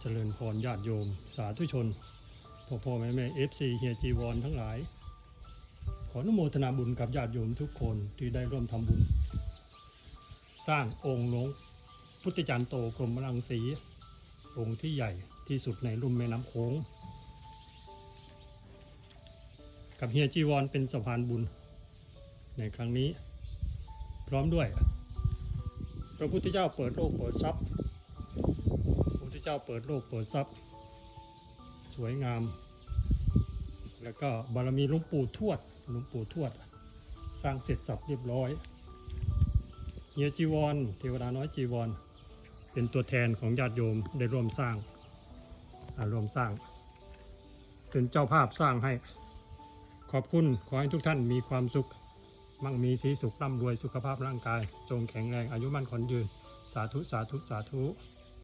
เจริญพรญาติโยม สาธุชนพ่อพ่อแม่แม่เอฟซีเฮียจีวรทั้งหลาย ขออนุโมทนาบุญกับญาติโยมทุกคนที่ได้ร่วมทำบุญ สร้างองค์หลวงพุทธจารย์โตกรมรังสี องค์ที่ใหญ่ที่สุดในลุ่มแม่น้ำโขงกับเฮียจีวรเป็นสะพานบุญ ในครั้งนี้ พร้อมด้วย พระพุทธเจ้าเปิดโลกเปิดทรัพย์ เจ้าเปิดโลกเปิดทรัพย์ สวยงาม แล้วก็บารมีหลวงปู่ทวดหลวงปู่ทวด สร้างเสร็จสับเรียบร้อยเฮียจีวรเทวดาน้อยจีวร เป็นตัวแทนของญาติโยมได้ร่วมสร้างร่วมสร้างเป็นเจ้าภาพสร้างให้ ขอบคุณขอให้ทุกท่านมีความสุข มั่งมีสีสุขร่ำรวยสุขภาพร่างกาย จงแข็งแรงอายุมั่นขวัญยืน สาธุสาธุสาธุ